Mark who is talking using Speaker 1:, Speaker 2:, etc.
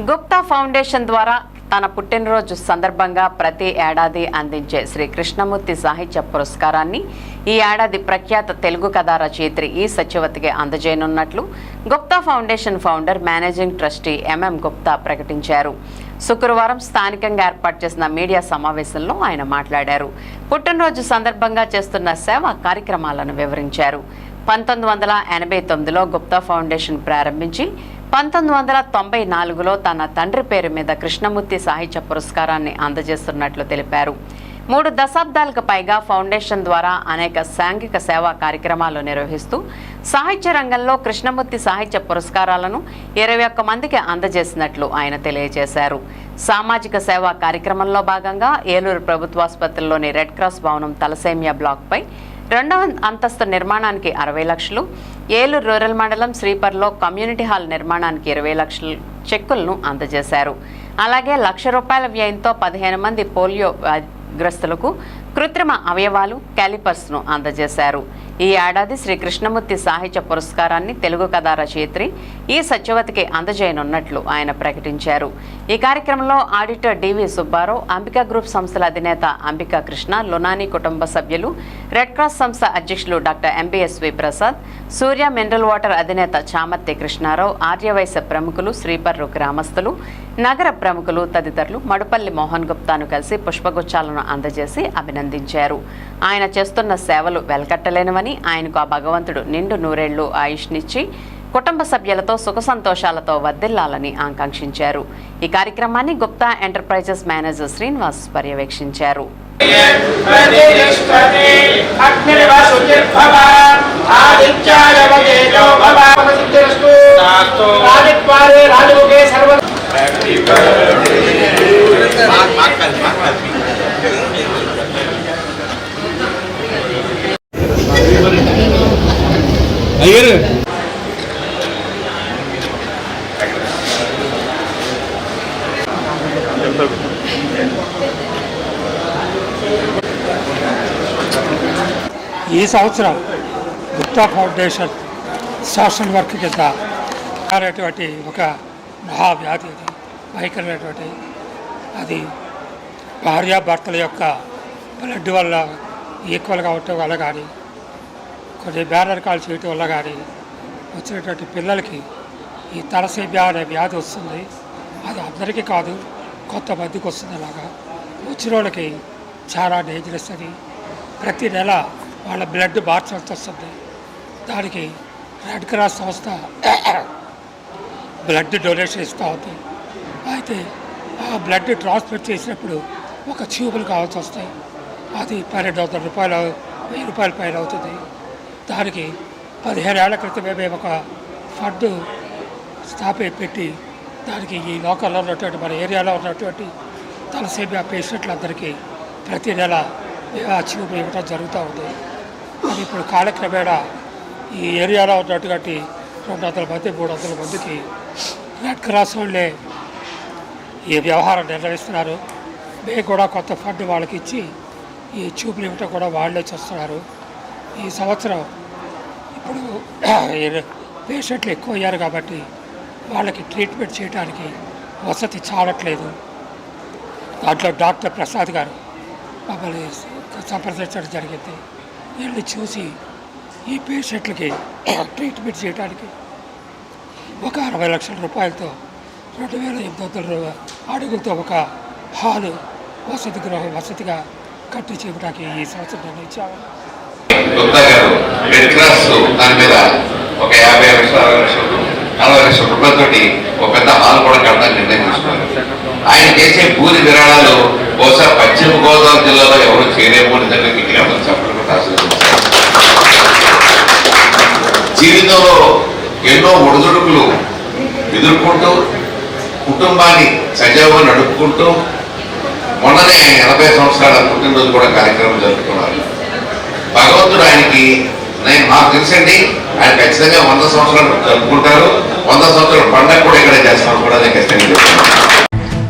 Speaker 1: Gupta foundation ద్వారా తన పుట్టినరోజు సందర్భంగా ప్రతి ఏడాది అందించే శ్రీ కృష్ణమూర్తి సాహిత్య పురస్కారాన్ని ఈ ఏడాది ప్రఖ్యాత తెలుగు కథా రచయిత్రి ఈ సత్యవతికి అందజేయనున్నట్లు Gupta foundation founder managing trustee MM Gupta ప్రకటించారు. శుక్రవారం స్థానికంగా ఏర్పాటు చేసిన మీడియా సమావేశంలో ఆయన మాట్లాడారు. పుట్టినరోజు సందర్భంగా చేస్తున్న సేవా కార్యక్రమాలను వివరించారు. పంతొమ్మిది వందల ఎనభై తొమ్మిదిలో గుప్తా ఫౌండేషన్ ప్రారంభించి పంతొమ్మిది వందల తొంభై నాలుగులో తన తండ్రి పేరు మీద కృష్ణమూర్తి సాహిత్య పురస్కారాన్ని అందజేస్తున్నట్లు తెలిపారు. మూడు దశాబ్దాలకు పైగా ఫౌండేషన్ ద్వారా అనేక సాంఘిక సేవా కార్యక్రమాలు నిర్వహిస్తూ సాహిత్య రంగంలో కృష్ణమూర్తి సాహిత్య పురస్కారాలను ఇరవై ఒక్క మందికి అందజేసినట్లు ఆయన తెలియజేశారు. సామాజిక సేవా కార్యక్రమంలో భాగంగా ఏలూరు ప్రభుత్వాసుపత్రిలోని రెడ్ క్రాస్ భవనం తలసేమియా బ్లాక్పై రెండవ అంతస్తు నిర్మాణానికి అరవై లక్షలు ఏలూరు రూరల్ మండలం శ్రీపర్లో కమ్యూనిటీ హాల్ నిర్మాణానికి ఇరవై లక్షల చెక్కులను అందజేశారు. అలాగే లక్ష రూపాయల వ్యయంతో పదిహేను మంది పోలియో గ్రస్తులకు కృత్రిమ అవయవాలు క్యాలిపర్స్ను అందజేశారు. ఈ ఏడాది శ్రీ కృష్ణమూర్తి సాహిత్య పురస్కారాన్ని తెలుగు కథా రచయిత్రి ఈ సత్యవతికి అందజేయనున్నట్లు ఆయన ప్రకటించారు. ఈ కార్యక్రమంలో auditor DV Subbarao Ambika group సంస్థల అధినేత అంబికా కృష్ణ లునాని కుటుంబ సభ్యులు రెడ్ క్రాస్ సంస్థ అధ్యక్షులు doctor MBSV Prasad Surya mineral water అధినేత చామర్తి కృష్ణారావు ఆర్యవైశ్య ప్రముఖులు శ్రీపర్రు గ్రామస్తులు నగర ప్రముఖులు తదితరులు మడుపల్లి మోహన్ గుప్తాను కలిసి పుష్పగుచ్చాలను అందజేసి అభినందించారు. అభినందించారు. ఆయన చేస్తున్న సేవలు వెలకట్టలేనివని ఆయనకు ఆ భగవంతుడు నిండు నూరేళ్ళు ఆయుష్నిచ్చి కుటుంబ సభ్యులతో సుఖ సంతోషాలతో వర్దిల్లాలని ఆకాంక్షించారు. ఈ కార్యక్రమాన్ని గుప్తా ఎంటర్ప్రైజెస్ మేనేజర్ శ్రీనివాస్ పర్యవేక్షించారు.
Speaker 2: ఆదిత్యాయ
Speaker 3: ఈ సంవత్సరం గుప్తా ఫౌండేషన్ సోషల్ వర్క్ కింద అనేటువంటి ఒక మహావ్యాధి అది భయంకరమైనటువంటి. అది భార్యాభర్తల యొక్క బ్లడ్ వల్ల ఈక్వల్గా ఉండటం వల్ల కానీ కొన్ని బ్యానర్ కాల్ చేయటం వల్ల కానీ వచ్చినటువంటి పిల్లలకి ఈ తలసేమియా అనే వ్యాధి వస్తుంది. అది అందరికీ కాదు కొంతమందికి వస్తుంది అలాగా వచ్చిన వాళ్ళకి చాలా డేంజరస్ అది ప్రతి నెల వాళ్ళ బ్లడ్ మార్చాల్సి వస్తుంది దానికి రెడ్ క్రాస్ సంస్థ బ్లడ్ డొనేషన్ ఇస్తూ ఉంది. అయితే ఆ బ్లడ్ ట్రాన్స్ఫర్ చేసినప్పుడు ఒక ట్యూబులు కావాల్సి వస్తాయి. అది పన్నెండు వందల రూపాయలు వెయ్యి రూపాయల పైన అవుతుంది. దానికి పదిహేను ఏళ్ళ క్రితమే మేము ఒక ఫండ్ స్థాపి పెట్టి దానికి ఈ లోకల్లో ఉన్నటువంటి మన ఏరియాలో ఉన్నటువంటి తలసేమియా పేషెంట్లందరికీ ప్రతి నెల మేము ట్యూబ్ ఇవ్వడం జరుగుతూ ఉంది. అది ఇప్పుడు కాలక్రమేణా ఈ ఏరియాలో ఉన్నటువంటి రెండు వందల మంది మూడు వందల మందికి రెడ్ క్రాస్ వాళ్ళే ఈ వ్యవహారం నిర్వహిస్తున్నారు. మేము కూడా కొత్త ఫండ్ వాళ్ళకి ఇచ్చి ఈ ట్యూబ్లు ఇవ్వటం కూడా వాళ్ళే చేస్తున్నారు. ఈ సంవత్సరం ఇప్పుడు పేషెంట్లు ఎక్కువ అయ్యారు కాబట్టి వాళ్ళకి ట్రీట్మెంట్ చేయడానికి వసతి చాలట్లేదు. దాంట్లో డాక్టర్ ప్రసాద్ గారు మమ్మల్ని సంప్రదించడం జరిగింది. వీళ్ళని చూసి ఈ పేషెంట్లకి ట్రీట్మెంట్ చేయడానికి ఒక అరవై లక్షల రూపాయలతో రెండు వేల ఎనిమిది వందల అడుగులతో ఒక హాలు వసతి గృహం వసతిగా కట్టి చేయడానికి ఈ సంవత్సరం నిర్ణయించాము
Speaker 4: గుప్తా గారు రెడ్ క్రాస్ దాని మీద ఒక యాభై లక్షలు అరవై లక్షలు నలభై లక్షల రూపాయలతోటి ఒక పెద్ద హాల్ కూడా కట్టడానికి నిర్ణయం తీసుకున్నారు ఆయన చేసే భూరి విరాళాలు బహుశా పశ్చిమ గోదావరి జిల్లాలో ఎవరు చేయలేమో నిజంగా జీవితంలో ఎన్నో ఒడిదుడుకులు ఎదుర్కొంటూ కుటుంబాన్ని సజావుగా నడుపుకుంటూ మొన్ననే ఎనభై సంవత్సరాల పుట్టినరోజు కూడా కార్యక్రమం జరుపుకున్నారు. భగవంతుడు ఆయనకి నేను మాకు తెలుసండి ఆయన ఖచ్చితంగా వంద సంవత్సరాలు జరుపుకుంటారు వంద సంవత్సరాల పండగ కూడా ఇక్కడ చేస్తాం కూడా నేను ఖచ్చితంగా